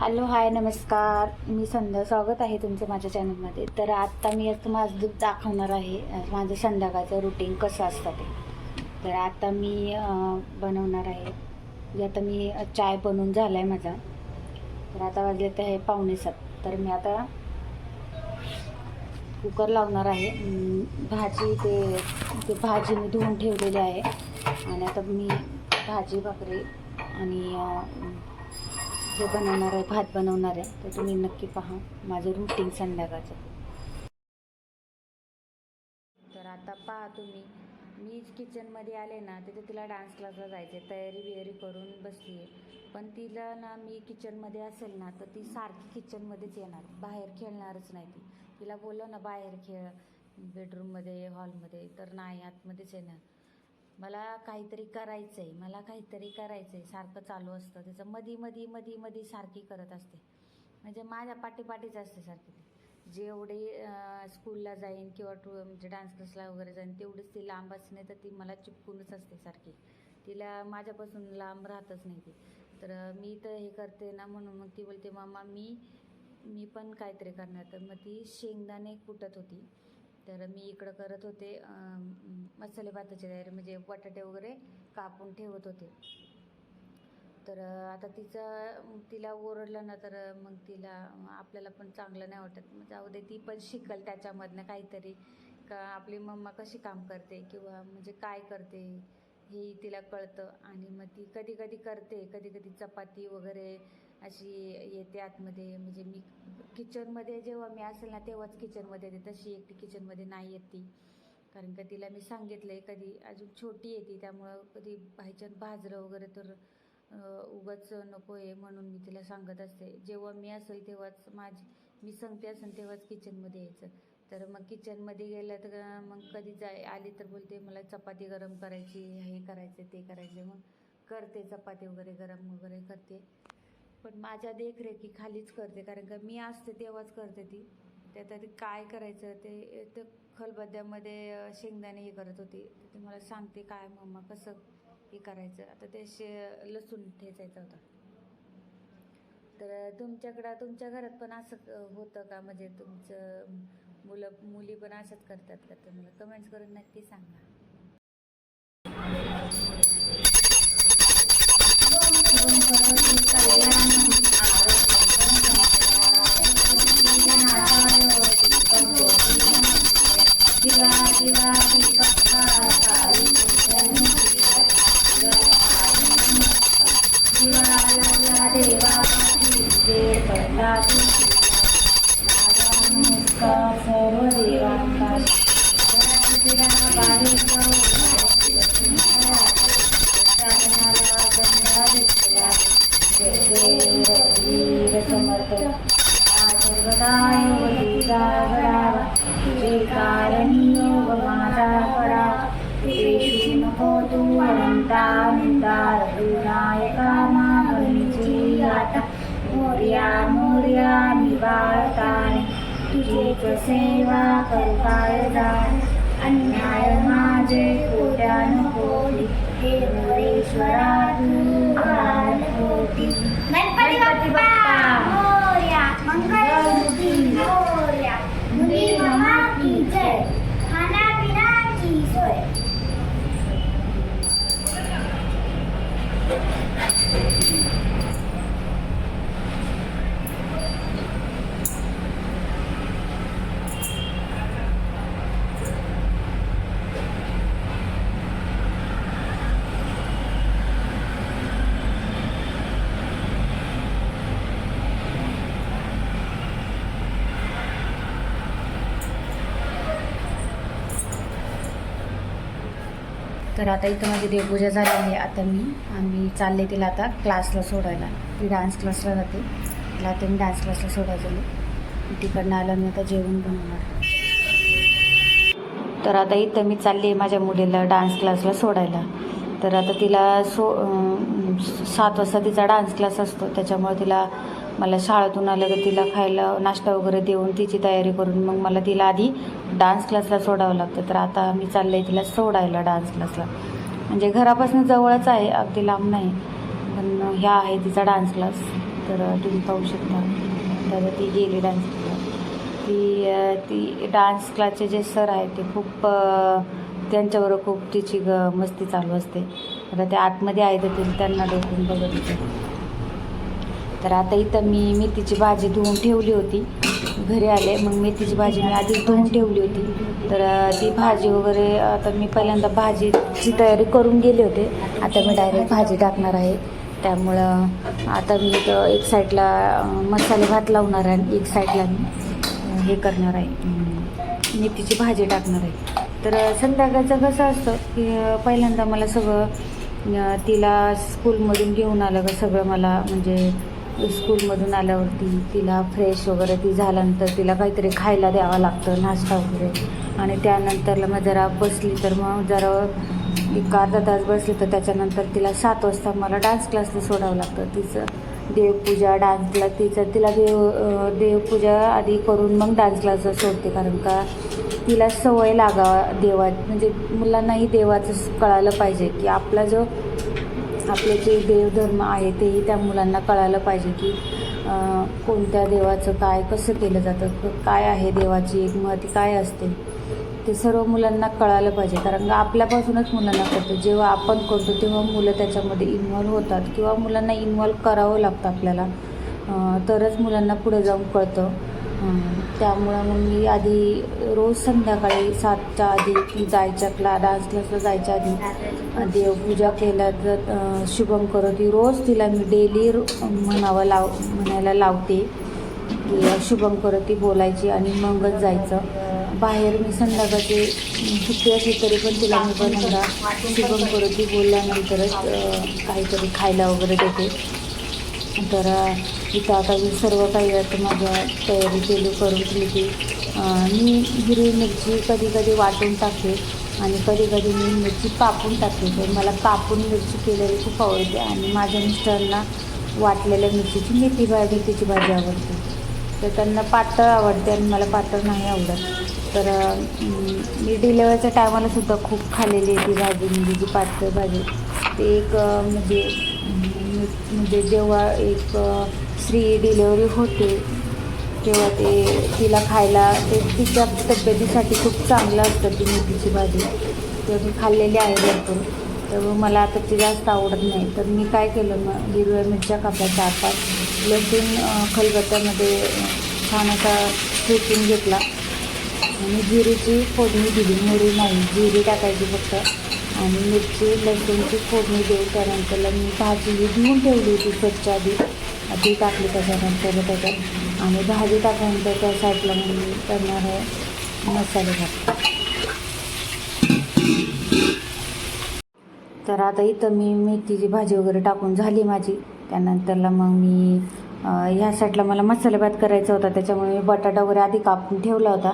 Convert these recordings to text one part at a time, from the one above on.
Hello hi नमस्कार. मी संध्या. स्वागत आहे तुमचं माझ्या चॅनलमध्ये. तर आत्ता मी आज तुम्हाला दूध दाखवणार आहे माझं संध्याकाळचं रुटीन कसं असतं ते. तर आता मी बनवणार आहे. जे आता मी चाय बनवून झाला आहे माझा. तर आता वाजले ते आहे पावणे सात. तर मी आता कुकर लावणार आहे. भाजी ते ते भाजी मी धुवून ठेवलेली आहे. आणि आता मी भाजी भाकरी आणि हे बनवणार आहे भात बनवणार आहे तर तुम्ही नक्की पहा माझं रुटीन संध्याकाळचं. तर आता पहा तुम्ही. मी किचनमध्ये आले ना तिथे तिला डान्स क्लासला जायचे तयारी बियारी करून बसली आहे पण तिला ना मी किचनमध्ये असेल ना तर ती सारखी किचनमध्येच येणार. बाहेर खेळणारच नाही ती. तिला बोललं ना बाहेर खेळ बेडरूममध्ये हॉलमध्ये तर नाही आतमध्येच येणार. मला काहीतरी करायचं आहे मला काहीतरी करायचं आहे सारखं चालू असतं. तिचं मधी मधी मधी मधी सारखी करत असते. म्हणजे माझ्या पाठीपाठीच असते सारखी ती. जेवढे स्कूलला जाईन किंवा टू म्हणजे डान्स क्लासला वगैरे जाईन तेवढीच ती लांब असणे तर ती मला चिपकूनच असते सारखी. तिला माझ्यापासून लांब राहतच नाही ती. तर मी तर हे करते ना म्हणून मग ती बोलते मामा मी मी पण काहीतरी करणार. तर मग ती शेंगदाणे कुटत होती. तर मी इकडं करत होते मसाले भाताची तयारी म्हणजे बटाटे वगैरे कापून ठेवत होते. तर आता तिचं तिला ओरडलं ना तर मग तिला आपल्याला पण चांगलं नाही वाटत. मग जाऊ दे ती पण शिकल त्याच्यामधनं काहीतरी. का आपली मम्मा कशी काम करते किंवा म्हणजे काय करते हे तिला कळतं. आणि मग ती कधी कधी करते कधी कधी चपाती वगैरे अशी येते आतमध्ये. म्हणजे मी किचनमध्ये जेव्हा मी असेल ना तेव्हाच किचनमध्ये येते. तशी एकटी किचनमध्ये नाही येत ती. कारण का तिला मी सांगितलं आहे कधी अजून छोटी येते त्यामुळं कधी बायचान्स भाजरं वगैरे तर उगाच नको आहे म्हणून मी तिला सांगत असते. जेव्हा मी असेल तेव्हाच माझी मी सांगते असेल तेव्हाच किचनमध्ये यायचं. तर मग किचनमध्ये गेलं तर मग कधी जाय आली तर बोलते मला चपाती गरम करायची हे करायचं ते करायचं मग करते चपाती वगैरे गरम वगैरे करते. पण माझ्या देखरेखीखालीच करते कारण का मी असते तेव्हाच करते ती. त्यात आधी काय करायचं ते ते खलबत्त्यामध्ये शेंगदाणे हे करत होती. ते मला सांगते काय मम्मा कसं हे करायचं. आता ते शे लसूण ठेचायचा होता. तर तुमच्याकडं तुमच्या घरात पण असं होतं का? म्हणजे तुमचं मुलं मुली पण असंच करतात का? तुम्हाला कमेंट्स करून नक्की सांगा. मोर्या मी बाळताने तुझीच सेवा करू काय जाण अन्याय माझे कोट्यान कोटी हे नरेश्वरा तू काल होती गणपती बाप्पा मोरया मंगलमूर्ती मोरया मुली मामा की जय खाना पिना की सोय तर आता इथं माझी देवपूजा झाली आहे. आता मी आम्ही चालले तिला आता क्लासला सोडायला. ती डान्स क्लासला जाते. तिला आता मी डान्स क्लासला सोडायला झाली तिकडनं आलं मी आता जेवण बनवणार. तर आता इथं मी चालली आहे माझ्या मुलीला डान्स क्लासला सोडायला. तर आता तिला सो सात वाजता तिचा डान्स क्लास असतो. त्याच्यामुळे तिला मला शाळेतून आलं की तिला खायला नाश्ता वगैरे देऊन तिची तयारी करून मग मला तिला आधी डान्स क्लासला सोडावं लागतं. तर आता मी चालले आहे तिला सोडायला डान्स क्लासला म्हणजे घरापासून जवळच आहे अगदी लांब नाही. पण ह्या आहे तिचा डान्स क्लास तर तुम्ही पाहू शकता. तर ती गेली डान्स ती ती डान्स क्लासचे जे सर आहेत ते खूप त्यांच्यावर त्यांच्याबरोबर खूप तिची ग मस्ती चालू असते. आता ते आतमध्ये आहे तर त्यांना डोकून बघत होते. तर आता इथं मी मेथीची भाजी धुवून ठेवली होती. घरी आले मग मेथीची भाजी मी आधीच धुवून ठेवली होती. तर ती भाजी वगैरे आता मी पहिल्यांदा भाजीची तयारी करून गेले होते. आता मी डायरेक्ट भाजी टाकणार आहे. त्यामुळं आता मी इथं एक साईडला मसाले भात लावणार आहे एक साईडला मी हे करणार आहे. मेथीची भाजी टाकणार आहे. तर संध्याकाळचं कसं असतं की पहिल्यांदा मला सगळं तिला स्कूलमधून घेऊन आलं का सगळं मला म्हणजे स्कूलमधून आल्यावरती तिला फ्रेश वगैरे ती झाल्यानंतर तिला काहीतरी खायला द्यावं लागतं नाश्ता वगैरे. आणि त्यानंतरला मग जरा बसली तर मग जरा एक अर्धा तास बसली तर त्याच्यानंतर तिला सात वाजता मला डान्स क्लासला सोडावं लागतं. तिचं देवपूजा डान्स क्लास तिचं तिला देव देवपूजा आधी करून मग डान्स क्लासला सोडते. कारण का तिला सवय लागावा देवा म्हणजे मुलांनाही देवाचं कळालं पाहिजे की आपला जो आपले जे देवधर्म आहे तेही त्या मुलांना कळायला पाहिजे की कोणत्या देवाचं काय कसं केलं जातं काय आहे देवाची एक महती काय असते? ते सर्व मुलांना कळायला पाहिजे. कारण का आपल्यापासूनच मुलांना कळतं. जेव्हा आपण करतो तेव्हा मुलं त्याच्यामध्ये इन्व्हॉल्व होतात किंवा मुलांना इन्वॉल्व करावं लागतं आपल्याला. तरच मुलांना पुढे जाऊन कळतं. त्यामुळं मग मी आधी रोज संध्याकाळी सातच्या आधी जायच्या क्ला डान्स क्लासला जायच्या आधी देवपूजा केल्या तर शुभम करत. रोज तिला मी डेली म्हणावं लाव म्हणायला लावते की शुभम करोती बोलायची आणि मगच जायचं. बाहेर मी संध्याकाळची सुट्टी असली तरी पण तिला मी बनवला शुभम करोती बोलल्यानंतरच काहीतरी खायला वगैरे देते. तर इथं आता मी सर्व काही आता माझ्या तयारी केली करून ठेवली की मी हिरवी मिरची कधी कधी वाटून टाकते आणि कधी कधी मी मिरची कापून टाकते. तर मला कापून मिरची केलेली खूप आवडते आणि माझ्या मिस्टरांना वाटलेल्या मिरचीची मेथी भाजी मेथीची भाजी आवडते. तर त्यांना पातळ आवडते आणि मला पातळ नाही आवडत. तर मी डिलेवरीच्या टायमालासुद्धा खूप खाल्लेली आहे ती भाजी म्हणजे जी पातळ भाजी. ते एक म्हणजे म्हणजे जेव्हा एक स्त्री डिलेवरी होते तेव्हा ते तिला खायला ते तिच्या तब्येतीसाठी खूप चांगलं असतं ती मेथीची भाजी. ते मी खाल्लेली आहे भरपूर. तर मला आता ती जास्त आवडत नाही. तर मी काय केलं मग हिरव्या मिरच्या कापल्या चार पाच. लसूण खलबत्त्यामध्ये छान असा ठेचून घेतला. आणि जिरीची फोडणी दिली मोहरी नाही जिरी टाकायची फक्त. आणि मिरची लसूणची फोडणी देऊ त्यानंतरला मी भाजी धुवून ठेवली होती स्वच्छ आधी. ती टाकली त्याच्यानंतर त्याच्यात आणि भाजी टाकल्यानंतर त्या साईडला मी करणार आहे मसाले भात. तर आता इथं मी मेथीची भाजी वगैरे टाकून झाली माझी. त्यानंतरला मग मी ह्या साईडला मला मसाले भात करायचा होता त्याच्यामुळे मी बटाटा वगैरे आधी कापून ठेवला होता.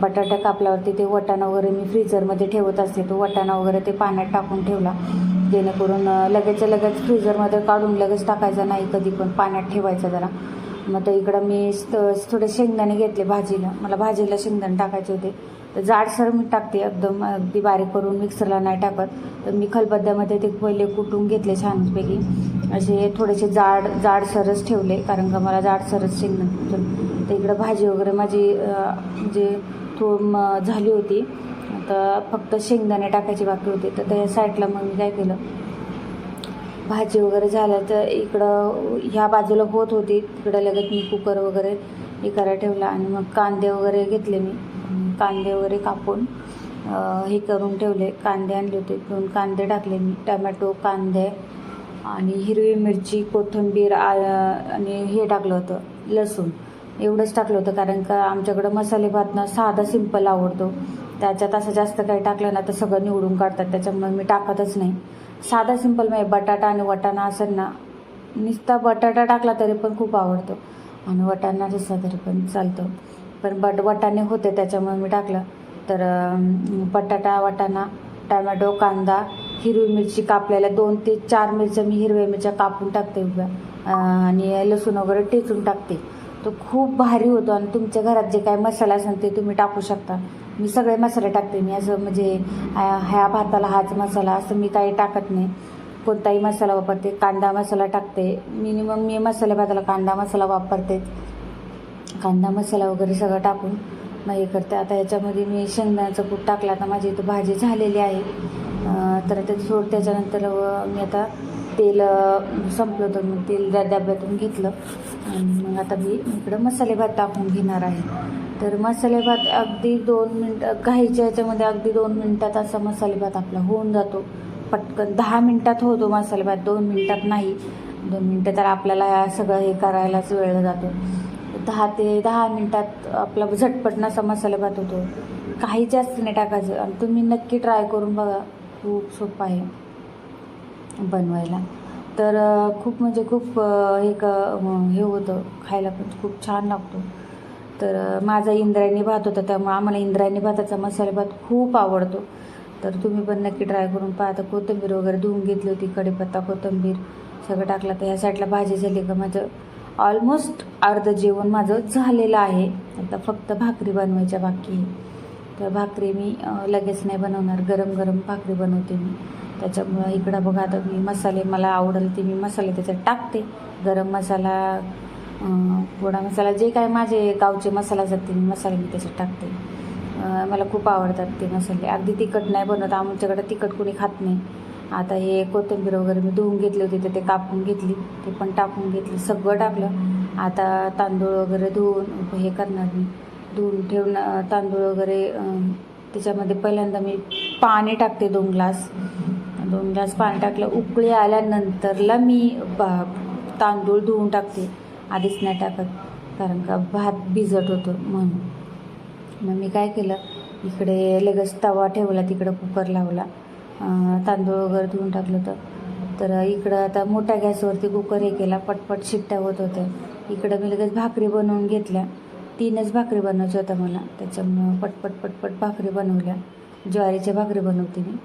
बटाटा कापल्यावरती ते वटाणा वगैरे मी फ्रीजरमध्ये ठेवत असते. तो वटाणा वगैरे ते पाण्यात टाकून ठेवला. जेणेकरून अं, लगेचच्या लगेच फ्रीजरमध्ये काढून लगेच टाकायचा नाही कधी पण. पाण्यात ठेवायचा जरा. मग तर इकडं मी थोडे शेंगदाणे घेतले भाजीला. मला भाजीला शेंगदाणे टाकायचे होते. तर जाडसर मी टाकते एकदम अगदी बारीक करून मिक्सरला नाही टाकत. तर मी खलबद्द्यामध्ये ते पहिले कुटून घेतले छानपैकी. असे थोडेसे जाड जाडसरच ठेवले. कारण का मला जाडसरच शेंगदाणे तर इकडं भाजी वगैरे माझी जे म्हणजे थो झाली होती. आता फक्त शेंगदाणे टाकायची बाकी होती. तर त्या साईडला मग मी काय केलं? भाजी वगैरे झालं तर इकडं ह्या बाजूला होत होती. तिकडं लगेच मी कुकर वगैरे हे करायला ठेवला आणि मग कांदे वगैरे घेतले मी. कांदे वगैरे कापून हे करून ठेवले. कांदे आणले होते. दोन कांदे टाकले मी. टमॅटो कांदे आणि हिरवी मिरची कोथिंबीर आ- आणि हे टाकलं होतं. लसूण. एवढंच टाकलं होतं कारण का आमच्याकडं मसाले भात ना साधा सिंपल आवडतो. त्याच्यात असं जास्त काही टाकलं ना तर सगळं निवडून काढतात. त्याच्यामुळे मी टाकतच नाही. साधा सिंपल म्हणजे बटाटा आणि वटाणा असेल ना नुसता बटाटा टाकला तरी पण खूप आवडतो. आणि वटाणा रस्सा तरी पण चालतो. पण बट वटाणे होते त्याच्यामुळे मी टाकलं. तर बटाटा वटाणा टमॅटो कांदा हिरवी मिरची कापलेल्या दोन ते चार मिरच्या मी हिरव्या मिरच्या कापून टाकते उभ्या. आणि लसूण वगैरे टेचून टाकते. तो खूप भारी होतो आणि तुमच्या घरात जे काय मसाला असेल ते तुम्ही टाकू शकता. मी सगळे मसाले टाकते. मी असं म्हणजे ह्या भाताला हाच मसाला असं मी काही टाकत नाही. कोणताही मसाला वापरते. कांदा मसाला टाकते. मिनिमम मी मसाले भाताला कांदा मसाला वापरते. कांदा मसाला वगैरे सगळं टाकून मग हे करते. आता याच्यामध्ये मी शेंगदाण्याचं कूट टाकला. आता माझी इथं भाजी झालेली आहे. तर ते सोड त्याच्यानंतर मी आता तेल संपलं होतं. मी तेल त्या डब्यातून घेतलं. आणि मग आता मी इकडं मसाले भात टाकून घेणार आहे. तर मसाले भात अगदी दोन मिनटं घाईच्या याच्यामध्ये अगदी दोन मिनटात असा मसाले भात आपला होऊन जातो. पटकन दहा मिनटात होतो मसाले भात दोन मिनटात नाही. दोन मिनटं तर आपल्याला सगळं हे करायलाच वेळ जातो. दहा ते दहा मिनटात आपला झटपट नसा मसाले भात होतो. काही जास्त नाही टाकायचं. आणि तुम्ही नक्की ट्राय करून बघा. खूप सोपं आहे. बनवायला. तर खूप म्हणजे खूप एक हे क हे होतं खायला पण खूप छान लागतो. तर माझा इंद्रायणी भात होता त्यामुळे आम्हाला इंद्रायणी भाताचा मसाले भात खूप आवडतो. तर तुम्ही पण नक्की ट्राय करून पहा. आता कोथिंबीर वगैरे धुवून घेतली होती कढीपत्ता कोथिंबीर सगळं टाकलं. तर ह्या साईडला भाजी झाली का माझं ऑलमोस्ट अर्धं जेवण माझं झालेलं आहे. आता फक्त भाकरी बनवायच्या बाकी आहे. तर भाकरी मी लगेच नाही बनवणार. गरम गरम भाकरी बनवते मी. त्याच्यामुळं इकडं बघा आता मी मसाले मला आवडेल ते मी मसाले त्याच्यात टाकते. गरम मसाला गोडा मसाला जे काय माझे गावचे मसाला असतात ते मी मसाले मी त्याच्यात टाकते. मला खूप आवडतात ते मसाले. अगदी तिखट नाही बनवत आमच्याकडे तिखट कोणी खात नाही. आता हे कोथिंबीर वगैरे मी धुवून घेतली होती तर ते कापून घेतली. ते पण टाकून घेतली सगळं टाकलं. आता तांदूळ वगैरे धुवून हे करणार मी. धुवून ठेवून तांदूळ वगैरे त्याच्यामध्ये पहिल्यांदा मी पाणी टाकते दोन ग्लास. दोन ग्लास पाणी टाकलं. उकळी आल्यानंतरला मी बा तांदूळ धुवून टाकते. आधीच नाही टाकत कारण का भात भिजत होतो म्हणून. मग मी काय केलं इकडे लगेच तवा ठेवला तिकडं कुकर लावला. तांदूळ वगैरे धुवून टाकलं होतं. तर इकडं आता मोठ्या गॅसवरती कुकर हे केला पटपट शिट्ट्या होत होत्या. इकडं मी लगेच भाकरी बनवून घेतल्या. तीनच भाकरी बनवायच्या होत्या मला. त्याच्यामुळं पटपट पटपट भाकरी बनवल्या. ज्वारीच्या भाकरी बनवते मी.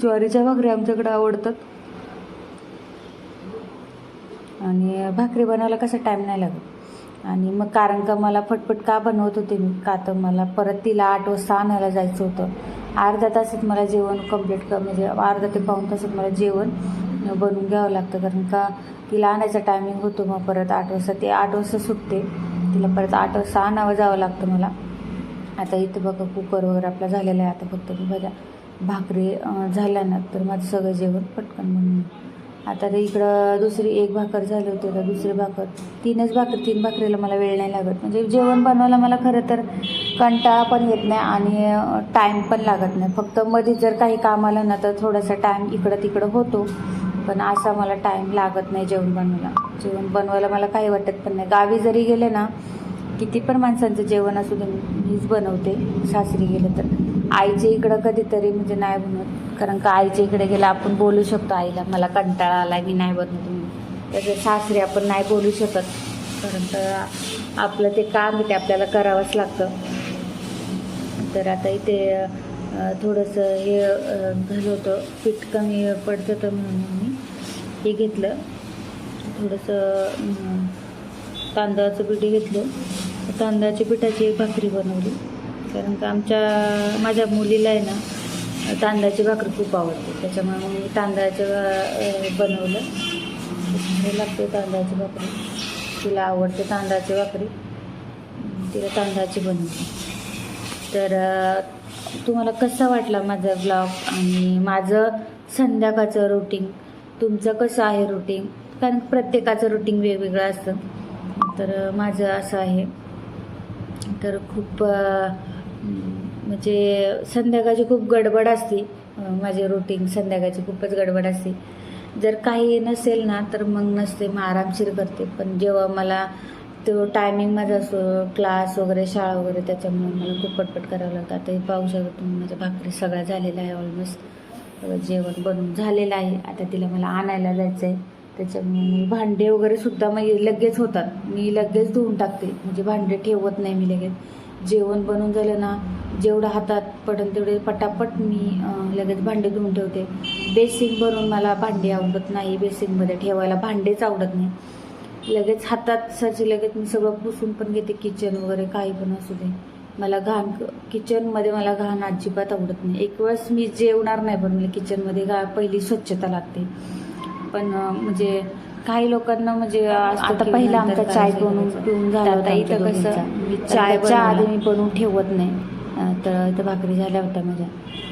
ज्वारीच्या भाकरी आमच्याकडे आवडतात. आणि भाकरी बनवायला कसा टाईम नाही लागत. आणि मग कारण का मला फटफट का बनवत होते मी? का तर मला परत तिला आठ वाजता आणायला जायचं होतं. अर्धा तासात मला जेवण कंप्लीट कर म्हणजे अर्धा ते पाऊण तासात मला जेवण बनवून घ्यावं लागतं. कारण का तिला आणायचा टायमिंग होतो मग परत आठ वाजता. ते आठ वाजता सुटते. तिला परत आठ वाजता आणावं जावं लागतं मला. आता इथं बघा कुकर वगैरे आपला झालेला आहे. आता फक्त मी भाकरी झाल्या ना तर माझं सगळं जेवण पटकन बनवून आता ते इकडं दुसरी एक भाकर झाली होती तर दुसरी भाकर. तीनच भाकर तीन भाकरीला मला वेळ नाही लागत. म्हणजे जेवण बनवायला मला खरं तर कंटाळा पण येत नाही आणि टाईम पण लागत नाही. फक्त मध्ये जर काही काम आलं ना तर थोडासा टाईम इकडं तिकडं होतो. पण असा मला टाईम लागत नाही जेवण बनवायला. जेवण बनवायला मला काही वाटत पण नाही. गावी जरी गेले ना किती पण माणसांचं जेवण असू दे मीच बनवते. सासरी गेलं तर. आईच्या इकडं कधीतरी म्हणजे नाही बनवत. कारण का आईच्या इकडे गेलं आपण बोलू शकतो आईला मला कंटाळा आला मी नाही बनवत त्याचे सासरे सासरी आपण नाही बोलू शकत. कारण तर आपलं ते काम आहे ते आपल्याला करावंच लागतं. तर आता इथे थोडंसं हे झालं होतं पीठ कमी पडतं होतं म्हणून मी हे घेतलं. थोडंसं तांदळाचं पीठ घेतलं. तांदळाच्या पिठाची एक भाकरी बनवली. कारण का आमच्या माझ्या मुलीला आहे ना तांदळाची भाकरी खूप आवडते. त्याच्यामुळे मग मी तांदळाचं बनवलं. लागते तांदळाची भाकरी. तिला आवडते तांदळाची भाकरी. तिला तांदळाची बनवली तर तुम्हाला कसा वाटला माझा ब्लॉग आणि माझं संध्याकाळचं रुटीन तुमचं कसं आहे रुटीन कारण प्रत्येकाचं रुटीन वेगवेगळं असतं. तर माझं असं आहे. तर खूप म्हणजे संध्याकाळची खूप गडबड असते. माझी माझे रुटीन संध्याकाळची खूपच गडबड असते. जर काही नसेल ना तर मग नसते मग आरामशीर करते. पण जेव्हा मला तो टायमिंग माझा असतो क्लास वगैरे शाळा वगैरे त्याच्यामुळे मला खूप पटपट करावं लागतं. आता हे पाहू शकतो तुम्ही माझ्या भाकरी सगळा झालेला आहे ऑलमोस्ट जेवण बनवून झालेलं आहे. आता तिला मला आणायला जायचं आहे त्याच्यामुळे भांडे वगैरे सुद्धा मग लगेच होतात. मी लगेच धुवून टाकते. म्हणजे भांडे ठेवत नाही मी लगेच. जेवण बनवून झालं ना जेवढं हातात पडेल तेवढे पटापट मी लगेच भांडे धुवून ठेवते. बेसिन भरून मला भांडे आवडत नाही बेसिनमध्ये ठेवायला भांडेच आवडत नाही. लगेच हातात सरची लगेच मी सगळं पुसून पण घेते किचन वगैरे काही पण असू दे. मला घाण किचनमध्ये मला घाण अजिबात आवडत नाही. एक वेळेस मी जेवणार नाही पण मला किचनमध्ये घा पहिली स्वच्छता लागते. पण म्हणजे काही लोकांना म्हणजे आता पहिला आमचा चाय बनवून. पिऊन झाला होता आता इथं कसं दोघींचा. मी चाय चाय चहा आधी. मी बनवून ठेवत नाही. तर इथं भाकरी झाल्या होत्या माझ्या.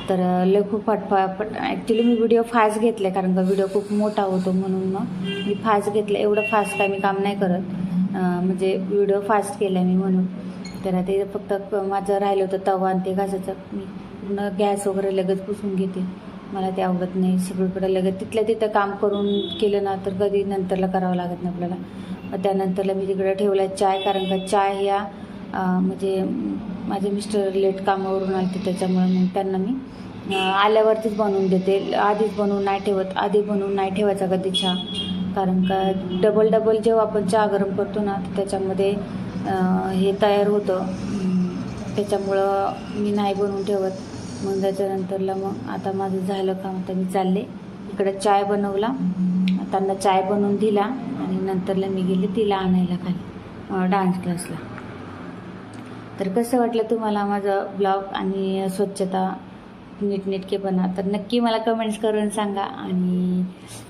तर लय खूप फटफा पट ॲक्च्युली मी व्हिडिओ फास्ट घेतले कारण का व्हिडिओ खूप मोठा होतो म्हणून मग मी फास्ट घेतलं. एवढं फास्ट काय मी काम नाही करत. म्हणजे व्हिडिओ फास्ट केला मी म्हणून. तर ते फक्त माझं राहिलं होतं तवा आणि ते घासायचं. मी पूर्ण गॅस वगैरे लगेच पुसून घेते. मला ते आवडत नाही सगळीकडे लगेच तिथल्या तिथं काम करून केलं ना तर कधी नंतरला करावं लागत नाही आपल्याला. मग त्यानंतरला मी तिकडे ठेवला चाय कारण का चाय ह्या म्हणजे माझे मिस्टर लेट कामावरून आले त्याच्यामुळे मग त्यांना मी आल्यावरतीच बनवून देते. आधीच बनवून नाही ठेवत आधी बनवून नाही ठेवायचा कधी चहा. कारण का डबल डबल जेव्हा आपण चहा गरम करतो ना तर त्याच्यामध्ये हे तयार होतं. त्याच्यामुळं मी नाही बनवून ठेवत. मग त्याच्यानंतरला मग आता माझं झालं काम तर मी चालले. इकडं चाय बनवला. त्यांना चाय बनवून दिला आणि नंतरला मी गेले तिला आणायला खाली डान्स क्लासला तर कसं वाटलं तुम्हाला माझं ब्लॉग आणि स्वच्छता? नीटनेटकेपणा तर नक्की मला कमेंट्स करून सांगा. आणि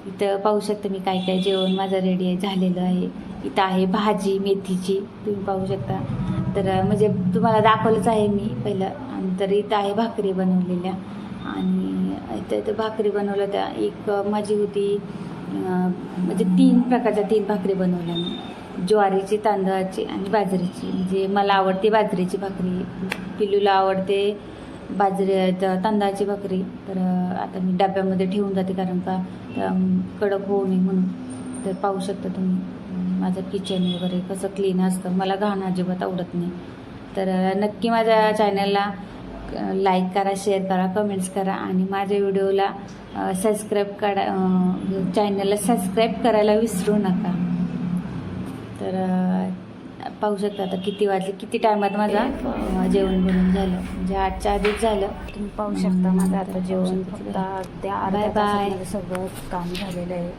इथं पाहू शकता मी काय काय जेवण माझं रेडी आहे झालेलं आहे. इथं आहे भाजी मेथीची. तुम्ही पाहू शकता. तर म्हणजे तुम्हाला दाखवलंच आहे मी पहिलं. आणि तर इथं आहे भाकरी बनवलेल्या. आणि इथं इथं भाकरी बनवल्या त्या. एक माझी होती म्हणजे तीन प्रकारच्या तीन भाकरी बनवल्या मी. ज्वारीची तांदळाची आणि बाजरीची. म्हणजे मला आवडते बाजरीची भाकरी. पिल्लूला आवडते बाजरी त- तांदळाची भाकरी. तर आता मी डब्यामध्ये ठेवून जाते कारण का कडक होऊ नये म्हणून. तर पाहू शकता तुम्ही माझं किचन वगैरे कसं क्लीन असतं. मला घाण अजिबात आवडत नाही. तर नक्की माझ्या चॅनलला लाईक करा शेअर करा कमेंट्स करा आणि माझ्या व्हिडिओला सबस्क्राईब करा चॅनलला सबस्क्राईब करायला विसरू नका. तर पाहू शकता आता किती वाजले किती टायमात माझा जेवण बनवून झालं म्हणजे आठच्या आधीच झालं तुम्ही पाहू शकता माझं आता जेवण. फक्त त्या bye. तासामध्ये सगळं काम झालेलं आहे